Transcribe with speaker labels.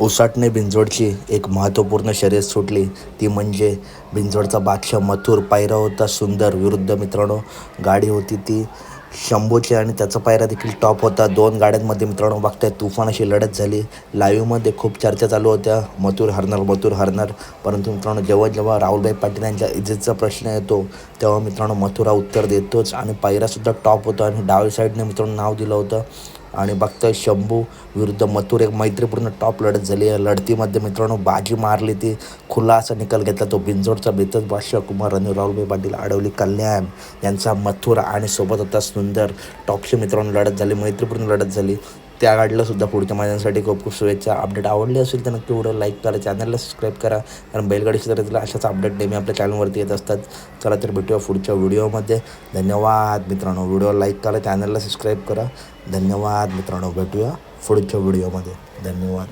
Speaker 1: उसाटणे बिंजोडची एक महत्त्वपूर्ण शर्यत सुटली. ती म्हणजे बिंजोडचा बादशाह मथुर पायरा होता सुंदर विरुद्ध मित्रांनो. गाडी होती ती शंभूची आणि त्याचा पायरा देखील टॉप होता. दोन गाड्यांमध्ये मित्रांनो बघताय तुफान अशी लढत झाली. लाईव्हमध्ये खूप चर्चा चालू होत्या. मथुर हरणार मथुर हरणार. परंतु मित्रांनो जेव्हा जेव्हा राहुलभाई पाटील यांच्या इज्जतचा प्रश्न येतो तेव्हा मित्रांनो मथुरा उत्तर देतोच. आणि पायरासुद्धा टॉप होता. आणि डाव्या साईडने मित्रांनो नाव दिलं होतं. आणि बघतोय शंभू विरुद्ध मथुर एक मैत्रीपूर्ण टॉप लढत झाली. या लढतीमध्ये मित्रांनो बाजी मारली ती. खुला असा निकाल घेतला तो बिंजोडचा बेतज बादशाह कुमार आणि राहुलभाई पाटील आडवली कल्याण यांचा मथुर आणि सोबत होता सुंदर. टॉपशी मित्रांनो लढत झाली मैत्रीपूर्ण लढत झाली. त्या गाडीला सुद्धा पुढच्या माझ्यांसाठी खूप खूप शुभेच्छा. अपडेट आवडली असेल तर नक्की व्हिडिओ लाईक करा चॅनलला सबस्क्राईब करा. कारण बैलगाडी क्षेत्रातील अशाच अपडेट नेहमी आपल्या चॅनलवरती येत असतात. चला तर भेटूया पुढच्या व्हिडिओमध्ये. धन्यवाद मित्रांनो. व्हिडिओ लाईक करा चॅनलला सबस्क्राईब करा. धन्यवाद मित्रांनो. भेटूया पुढच्या व्हिडिओमध्ये. धन्यवाद.